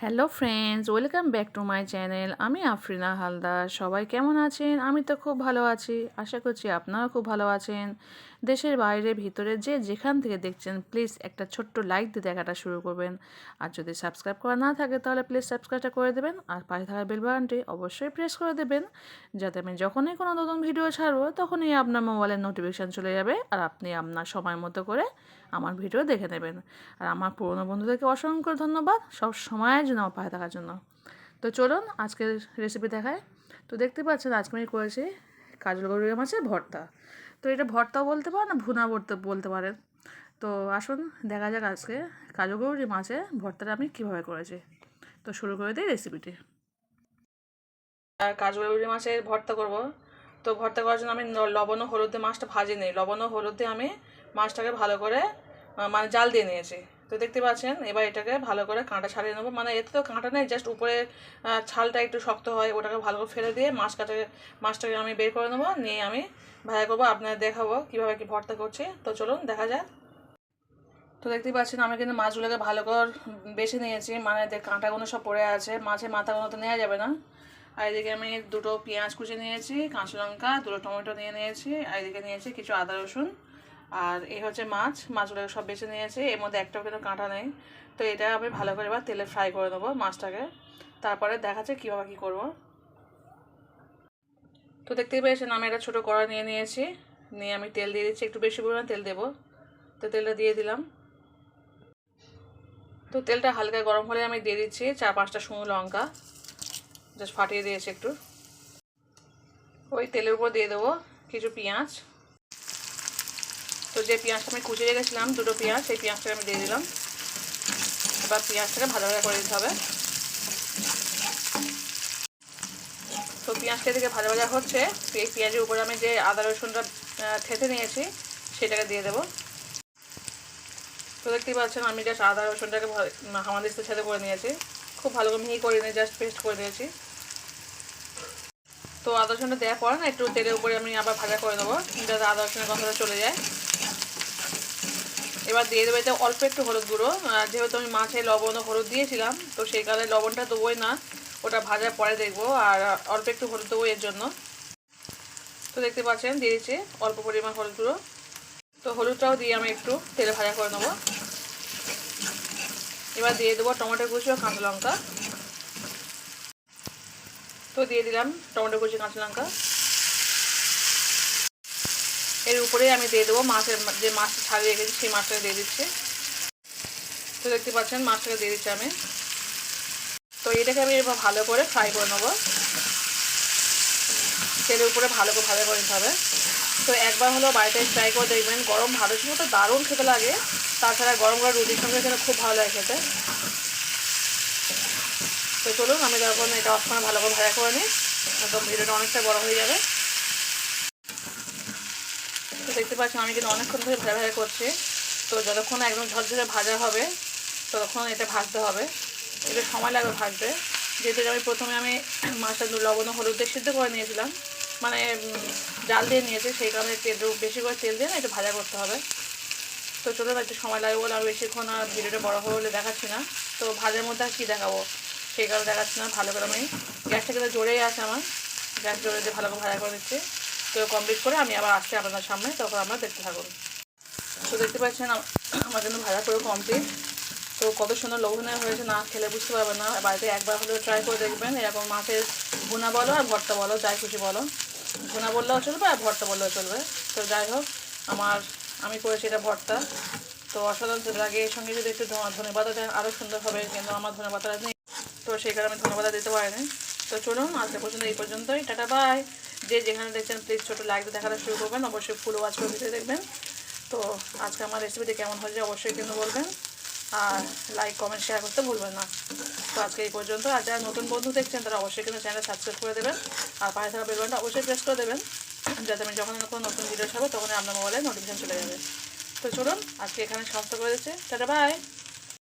Hello friends welcome back to my channel আমি আফরিনা হালদার। সবাই কেমন আছেন? আমি তো খুব ভালো আছি। আশা করছি আপনারা খুব ভালো আছেন। দেশের বাইরে, ভিতরে, যে যেখান থেকে দেখছেন প্লিজ একটা ছোট্ট লাইক দিয়ে দেখাটা শুরু করবেন। আর যদি সাবস্ক্রাইব করা না থাকে, তাহলে প্লিজ সাবস্ক্রাইবটা করে দেবেন। আর পাশে থাকা বেল বাটনটি অবশ্যই প্রেস করে দেবেন। যাতে আমি যখনই কোনো নতুন ভিডিও ছাড়বো, তখনই আপনার মোবাইলের নোটিফিকেশান চলে যাবে। আর আপনি আপনার সময় মতো করে আমার ভিডিও দেখে নেবেন। আর আমার পুরনো বন্ধুদেরকে অসংখ্য ধন্যবাদ সব সময়ের জন্য আমার পাশে থাকার জন্য। তো চলুন আজকের রেসিপি দেখায় তো দেখতে পাচ্ছেন আজকে আমি করেছি কাজল গরুয়া মাছের ভর্তা। তো এটা ভর্তাও বলতে পারেন না ভুনা বলতে বলতে পারেন। তো আসুন দেখা যাক আজকে কাজল গরুরি মাছের ভর্তাটা আমি কীভাবে করেছি। তো শুরু করে দিই রেসিপিটি আর কাজল গরুরি মাছের ভর্তা করব। তো ভর্তা করার জন্য আমি লবণ ও হলুদ মাছটা ভাজি নিই। লবণ ও হলুদ আমি মাছটাকে ভালো করে মানে জাল দিয়ে নিয়েছি। তো দেখতে পাচ্ছেন, এবার এটাকে ভালো করে কাঁটা ছাড়িয়ে নেব। মানে এতে তো কাঁটা নেই জাস্ট উপরে ছালটা একটু শক্ত হয়, ওটাকে ভালো করে ফেলে দিয়ে মাছ কাটে মাছটাকে আমি বের করে নেব। নিয়ে আমি ভাজা করব, আপনাদের দেখাবো কীভাবে কি ভর্তা করছি। তো চলুন, দেখা যাক। তো দেখতেই পাচ্ছেন, আমি কিন্তু মাছগুলোকে ভালো করে বেছে নিয়েছি। মানে কাঁটাগুলো সব পড়ে আছে, মাছের মাথাগুলো তো নেওয়া যাবে না। আর এদিকে আমি দুটো পেঁয়াজ কুচি নিয়েছি, কাঁচা লঙ্কা, দুটো টমেটো নিয়ে নিয়েছি, আর এদিকে নিয়েছি কিছু আদা রসুন। আর এই হচ্ছে মাছ, মাছগুলোকে সব বেছে নিয়েছি। এর মধ্যে একটাও কিন্তু কাঁটা নেই। তো এটা আমি ভালো করে এবার তেলে ফ্রাই করে দেবো মাছটাকে। তারপরে দেখাচ্ছে কীভাবে কী করব। তো দেখতেই পেয়েছেন, আমি একটা ছোটো কড়া নিয়ে নিয়েছি। নিয়ে আমি তেল দিয়ে দিচ্ছি, একটু বেশি পরিমাণে তেল দেবো। তো তেলটা দিয়ে দিলাম। তো তেলটা হালকা গরম হলে আমি দিয়ে দিচ্ছি চার পাঁচটা শুকনো লঙ্কা। জাস্ট ফাটিয়ে দিয়েছি একটু। ওই তেলের উপর দিয়ে দেবো কিছু পেঁয়াজ। তো যে পেঁয়াজটা আমি কুচিয়ে রেখেছিলাম, দুটো পেঁয়াজ, সেই পেঁয়াজটাকে আমি দিয়ে দিলাম। এবার পেঁয়াজটাকে ভালো করে দিতে হবে। তো পেঁয়াজটা থেকে ভাজা ভাজা হচ্ছে এই পেঁয়াজের উপরে আমি যে আদা, রসুনটা থেতে নিয়েছি, সেটাকে দিয়ে দেবো। তো দেখতেই পাচ্ছেন, আমি জাস্ট আদা, রসুনটাকে আমাদের সাথে করে নিয়েছি। খুব ভালো করে মিহি করে নিয়ে জাস্ট পেস্ট করে নিয়েছি তো আদা, রসুনটা দেওয়ার পর না, একটু তেলের উপরে আমি আবার ভাজা করে দেবো, যাতে আদা, রসুনের কথাটা চলে যায়। এবার দিয়ে দেবো এতে অল্প একটু হলুদ গুঁড়ো। যেহেতু আমি মাছে লবণ ও হলুদ দিয়েছিলাম, তো সেই কারণে লবণটা দেবোই না। ওটা ভাজার পরে দেখব, আর অল্প একটু হলুদ দেবো এর জন্য। তো দেখতে পাচ্ছেন, দিয়ে দিচ্ছি অল্প পরিমাণ হলুদ গুঁড়ো। তো হলুদটাও দিয়ে আমি একটু তেলে ভাজা করে নেব। এবার দিয়ে দেবো টমেটো কুচি ও কাঁচা লঙ্কা। তো দিয়ে দিলাম টমেটো কুচি, কাঁচা লঙ্কা। এর উপরে আমি দিয়ে দেবো মাছের যে মাছটা ছাড়িয়ে রেখেছি, সেই মাছটাকে দিয়ে দিচ্ছি। তো দেখতে পাচ্ছেন, মাছটাকে দিয়ে দিচ্ছি আমি। তো এটাকে আমি এবার ভালো করে ফ্রাই করে নেব। তেলের উপরে ভালো করে ভালো করে নিতে হবে। তো একবার হলো বাড়িতে ট্রাই করে দেখবেন, গরম ভাতের সঙ্গে তো দারুণ খেতে লাগে। তাছাড়া গরম গরম রুটির সঙ্গে খেতে খুব ভালো লাগে খেতে। তো চলুন, আমি তখন এটা অফ ভালো করে ভাজা করে নিই। একদম ভিডিওটা অনেকটা বড় হয়ে যাবে। দেখতে পাচ্ছেন, আমি কিন্তু অনেকক্ষণ ধরে ভাজা ভাজা করছি। তো যতক্ষণ একদম ঝরঝরে ভাজা হবে, ততক্ষণ এটা ভাজতে হবে। এটা সময় লাগবে ভাজতে। যেহেতু আমি প্রথমে আমি মাছটা লবণ হলুদ সিদ্ধ করে নিয়েছিলাম। মানে জাল দিয়ে নিয়েছি, সেই কারণে তেল, বেশি করে তেল দিয়ে না একটু ভাজা করতে হবে। তো চলো একটু সময় লাগবে বলে আমি বেশিক্ষণ আর ভিডিওটা বড়ো হবে বলে দেখাচ্ছি না। তো ভাজের মধ্যে আর কী দেখাবো? সেই কারণে দেখাচ্ছি না, ভালো করে আমি। গ্যাসটা কিন্তু জোরেই আছে আমার। গ্যাস জোরে দিয়ে ভালো করে ভাজা করে দিচ্ছি তো কমপ্লিট করে আমি আবার আসছি আপনাদের সামনে তখন আমরা দেখতে থাকুন। তো দেখতে পাচ্ছেন আমার জন্য ভাজা করে কমপ্লিট তো কত সুন্দর লোভনীয় হয়েছে, না খেলে বুঝতে পারবেন না। বাড়িতে একবার হলেও ট্রাই করে দেখবেন। এরকম মাছের ভুনা বলো আর ভর্তা বলো, যাই খুশি বলো। ভুনা বললেও চলবে আর ভর্তা বললেও চলবে। তো যাই হোক, আমার, আমি করেছি এটা ভর্তা। তো অসাধারণ লাগে এর সঙ্গে যদি একটু ধনে পাতা দেন আরও সুন্দর হবে, কিন্তু আমার ধনে পাতাটা নেই। তো সেই কারণে আমি ধনে পাতা দিতে পারিনি। তো চলুন আজকে পর্যন্ত এই পর্যন্তই। Ta ta, bye. যে যেখানে দেখছেন প্লিজ ছোটো লাইক দেখাটা শুরু করবেন। অবশ্যই ফুল ওয়াচ করে দেখবেন। তো আজকে আমার রেসিপিটি কেমন হয়েছে অবশ্যই কিন্তু বলবেন। আর লাইক কমেন্ট শেয়ার করতে ভুলবেন না। তো আজকে এই পর্যন্ত। আর যারা নতুন বন্ধু দেখছেন, তারা অবশ্যই কিন্তু চ্যানেল সাবস্ক্রাইব করে দেবেন। আর পাশে থাকা বেলবানটা অবশ্যই প্রেস করে দেবেন। যাতে আমি যখন কোনো নতুন ভিডিও ছাড়বো তখন আপনার মোবাইলে নোটিফিকেশন চলে যাবে। তো চলুন, আজকে এখানে সমাপ্ত করে দিচ্ছে। Tata, bye.